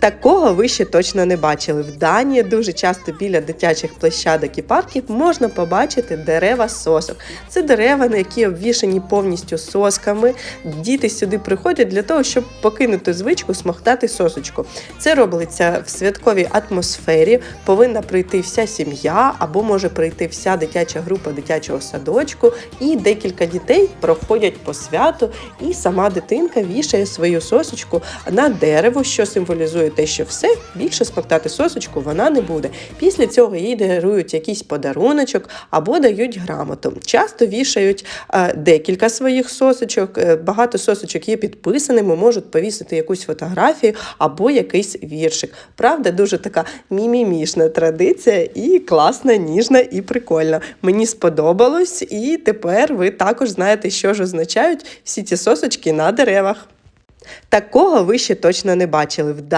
Такого ви ще точно не бачили. В Данії дуже часто біля дитячих площадок і парків можна побачити дерева сосок. Це дерева, на які обвішані повністю сосками. Діти сюди приходять для того, щоб покинути звичку смоктати сосочку. Це робиться в святковій атмосфері. Повинна прийти вся сім'я, або може прийти вся дитяча група дитячого садочку, і декілька дітей проходять по святу, і сама дитинка вішає свою сосочку на дерево, що символізує те, що все більше смоктати сосочку вона не буде. Після цього їй дарують якийсь подаруночок або дають грамоту. Часто вішають е, декілька своїх сосочок. е, Багато сосочок є підписаними, можуть повісити якусь фотографію або якийсь віршик. Правда, дуже така мімімішна традиція і класна, ніжна і прикольна. Мені сподобалось, і тепер ви також знаєте, що ж означають всі ці сосочки на деревах. Такого ви ще точно не бачили.